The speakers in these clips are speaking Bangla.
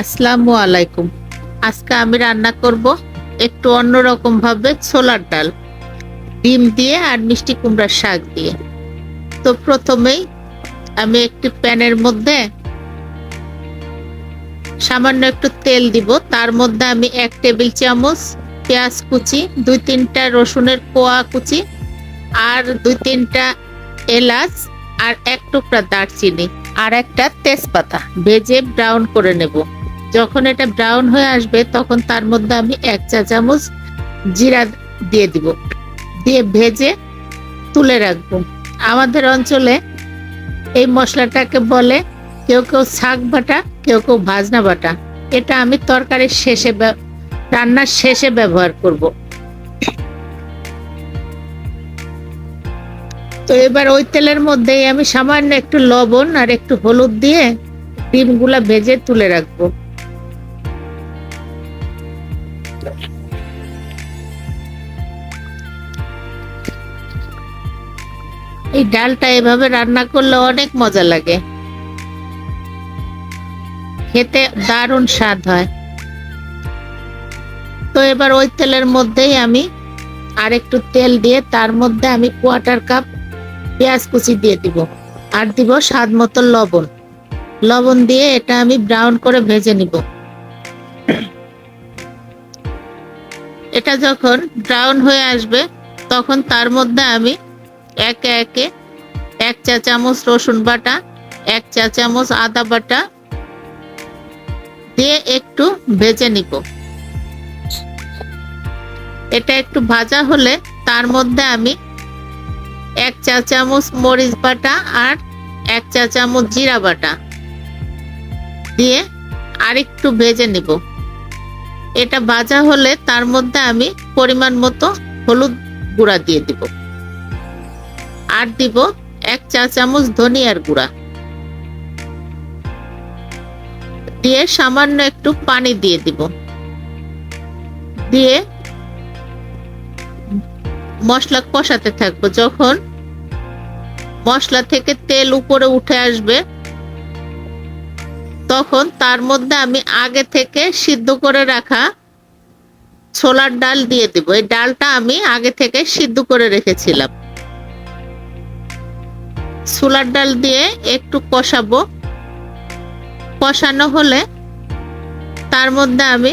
আসসালামু আলাইকুম। আজকে আমি রান্না করব একটু অন্যরকম ভাবে ছোলার ডাল, ডিম দিয়ে আর মিষ্টি কুমড়ার শাক দিয়ে। তো প্রথমেই আমি একটি প্যানের মধ্যে সামান্য একটু তেল দিব। তার মধ্যে আমি এক টেবিল চামচ পেঁয়াজ কুচি, দুই তিনটা রসুনের কোয়া কুচি আর দুই তিনটা এলাচ আর এক টুকরা দারচিনি আর একটা তেজপাতা ভেজে ব্রাউন করে নেব। যখন এটা ব্রাউন হয়ে আসবে, তখন তার মধ্যে আমি এক চা চামচ জিরা দিয়ে দিব। দিয়ে ভেজে তুলে রাখব। আমাদের অঞ্চলে এই মশলাটাকে বলে কেউ কেউ শাক বাটা, কেউ কেউ ভাজনা বাটা। এটা আমি তরকারির শেষে রান্নার শেষে ব্যবহার করব। তো এবার ওই তেলের মধ্যেই আমি সামান্য একটু লবণ আর একটু হলুদ দিয়ে ডিমগুলা ভেজে তুলে রাখব। এই ডালটা এভাবে রান্না করলে অনেক মজা লাগে। খেতে দারুণ স্বাদ হয়। তো এবার ওই তেলের মধ্যেই আমি আর একটু তেল দিয়ে তার মধ্যে আমি কোয়ার্টার কাপ পেঁয়াজ কুচি দিয়ে দিব আর দিব স্বাদ মতো লবণ। লবণ দিয়ে এটা আমি ব্রাউন করে ভেজে নিব। এটা যখন ব্রাউন হয়ে আসবে, তখন তার মধ্যে আমি একে একে এক চা চামচ রসুন বাটা, এক চা চামচ আদা বাটা দিয়ে একটু ভেজে নিব। এটা একটু ভাজা হলে তার মধ্যে আমি এক চা চামচ মরিচ বাটা আর এক চা চামচ জিরা বাটা দিয়ে আরেকটু ভেজে নিব। এটা ভাজা হলে তার মধ্যে আমি পরিমাণ মতো হলুদ গুঁড়া দিয়ে দিব। আর দিব এক চা চামচ ধনিয়ার গুঁড়া। দিয়ে সামান্য একটু পানি দিয়ে দিব। দিয়ে মশলা কষাতে থাকব। যখন মশলা থেকে তেল উপরে উঠে আসবে, তখন তার মধ্যে আমি আগে থেকে সিদ্ধ করে রাখা ছোলার ডাল দিয়ে দিব। এই ডালটা আমি আগে থেকে সিদ্ধ করে রেখেছিলাম। ছোলার ডাল দিয়ে একটু কষাবো। কষানো হলে তার মধ্যে আমি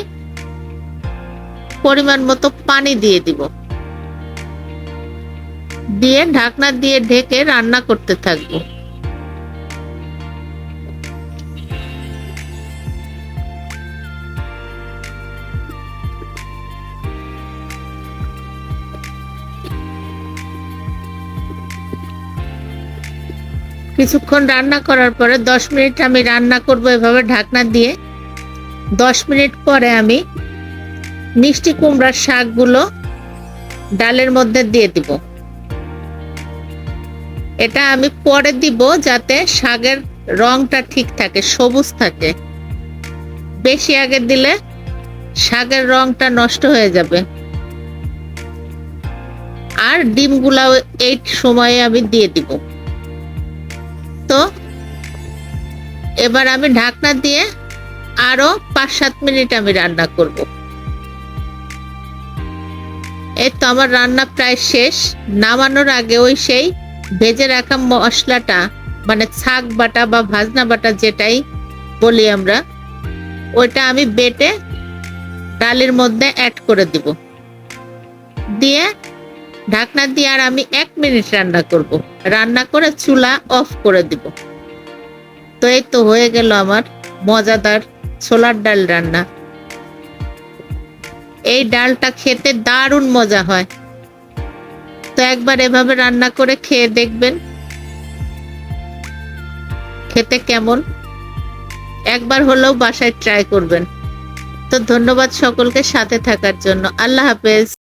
পরিমাণ মতো পানি দিয়ে দিব। দিয়ে ঢাকনা দিয়ে ঢেকে রান্না করতে থাকব। কিছুক্ষণ রান্না করার পরে দশ মিনিট আমি রান্না করব এভাবে ঢাকনা দিয়ে। দশ মিনিট পরে আমি মিষ্টি কুমড়ার শাকগুলো ডালের মধ্যে দিয়ে দিব। এটা আমি পরে দিব যাতে শাকের রংটা ঠিক থাকে, সবুজ থাকে। বেশি আগে দিলে শাকের রংটা নষ্ট হয়ে যাবে। আর ডিমগুলাও এই সময়ে আমি দিয়ে দিব। তো? এবার আমি ঢাকনা দিয়ে আরও পাঁচ সাত মিনিট আমি রান্না করব। এই তো আমার রান্না প্রায় শেষ। নামানোর আগে ওই সেই ভেজে রাখা মশলাটা মানে শাক বাটা বা ভাজনা বাটা যেটাই বলি আমরা, ওইটা আমি বেটে ডালের মধ্যে অ্যাড করে দিব। দিয়ে ঢাকনা দিয়ে আর আমি এক মিনিট রান্না করব। রান্না করে চুলা অফ করে দিব। তো এই তো হয়ে গেল আমার মজাদার ছোলার ডাল রান্না। এই ডালটা খেতে দারুণ মজা হয়। তো একবার এভাবে রান্না করে খেয়ে দেখবেন। খেতে কেমন? একবার হলেও বাসায় ট্রাই করবেন। তো ধন্যবাদ সকলকে সাথে থাকার জন্য। আল্লাহ হাফেজ।